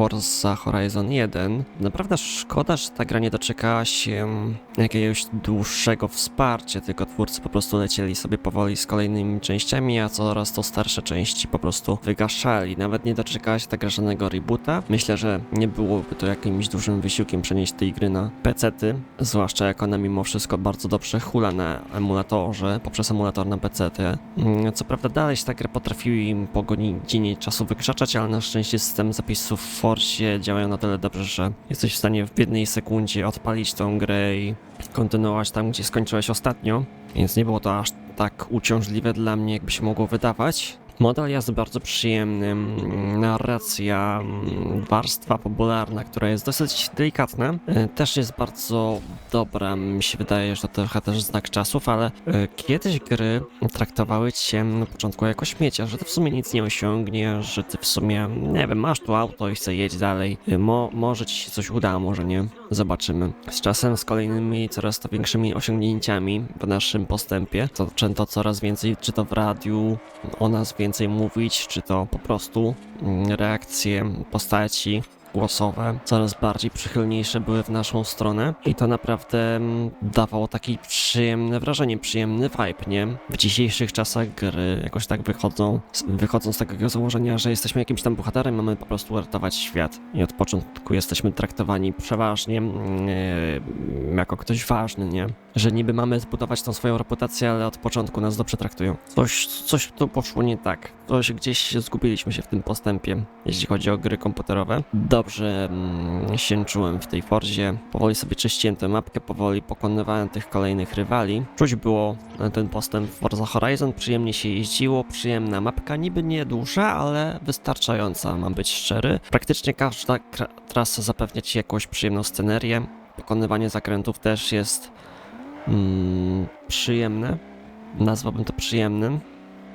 Forza Horizon 1. Naprawdę szkoda, że ta gra nie doczekała się jakiegoś dłuższego wsparcia, tylko twórcy po prostu lecieli sobie powoli z kolejnymi częściami, a coraz to starsze części po prostu wygaszali. Nawet nie doczekała się ta gra żadnego reboota. Myślę, że nie byłoby to jakimś dużym wysiłkiem przenieść tej gry na PC-ty, zwłaszcza jak ona mimo wszystko bardzo dobrze hula na emulatorze, poprzez emulator na PC-ty. Mm, Co prawda dalej się ta gra potrafiły im po godzinie czasu wykrzaczać, ale na szczęście system zapisów w Forcie działają na tyle dobrze, że jesteś w stanie w jednej sekundzie odpalić tą grę i kontynuować tam, gdzie skończyłeś ostatnio, więc nie było to aż tak uciążliwe dla mnie, jakby się mogło wydawać. Model jest bardzo przyjemny, mm, narracja, mm, warstwa popularna, która jest dosyć delikatna, e, też jest bardzo dobra. Mi się wydaje, że to trochę też znak czasów, ale e, kiedyś gry traktowały cię na początku jako śmiecia, że ty w sumie nic nie osiągniesz, że ty w sumie, nie wiem, masz tu auto i chcę jeść dalej. E, Mo, może ci się coś uda, może nie. Zobaczymy. Z czasem, z kolejnymi coraz to większymi osiągnięciami w naszym postępie, to zaczęto coraz więcej, czy to w radiu o nas więcej mówić, czy to po prostu mm, reakcje postaci głosowe coraz bardziej przychylniejsze były w naszą stronę i to naprawdę mm, dawało takie przyjemne wrażenie, przyjemny vibe, nie? W dzisiejszych czasach gry jakoś tak wychodzą, wychodzą z takiego założenia, że jesteśmy jakimś tam bohaterem, mamy po prostu uratować świat i od początku jesteśmy traktowani przeważnie e, jako ktoś ważny, nie? Że niby mamy zbudować tą swoją reputację, ale od początku nas dobrze traktują. Coś, coś tu poszło nie tak. Coś gdzieś zgubiliśmy się w tym postępie, jeśli chodzi o gry komputerowe. Dobrze mm, się czułem w tej Forzie. Powoli sobie czyściłem tę mapkę, powoli pokonywałem tych kolejnych rywali. Czuć było e, ten postęp w Forza Horizon, przyjemnie się jeździło, przyjemna mapka, niby nie duża, ale wystarczająca, mam być szczery. Praktycznie każda trasa zapewnia ci jakąś przyjemną scenerię. Pokonywanie zakrętów też jest mm, przyjemne. Nazwałbym to przyjemnym.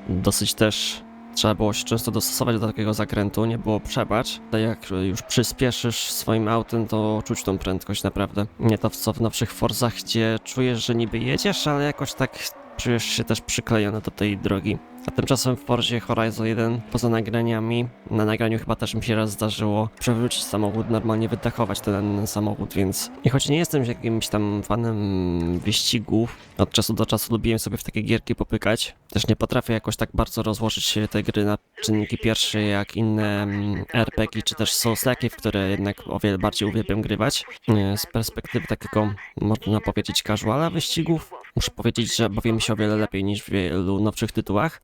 Dosyć też trzeba było się często dostosować do takiego zakrętu, nie było przebacz. Ale jak już przyspieszysz swoim autem, to czuć tą prędkość naprawdę. Nie to co w nowszych Forzach, gdzie czujesz, że niby jedziesz, ale jakoś tak czujesz się też przyklejony do tej drogi. A tymczasem w Forzie Horizon 1 poza nagraniami, na nagraniu chyba też mi się raz zdarzyło przewrócić samochód, normalnie wydechować ten samochód, więc i choć nie jestem jakimś tam fanem wyścigów, od czasu do czasu lubiłem sobie w takie gierki popykać, też nie potrafię jakoś tak bardzo rozłożyć się te gry na czynniki pierwsze jak inne mm, RPG czy też Soulslaki, w które jednak o wiele bardziej uwielbiam grywać. Z perspektywy takiego, można powiedzieć, casuala wyścigów, muszę powiedzieć, że bawię się o wiele lepiej niż w wielu nowszych tytułach.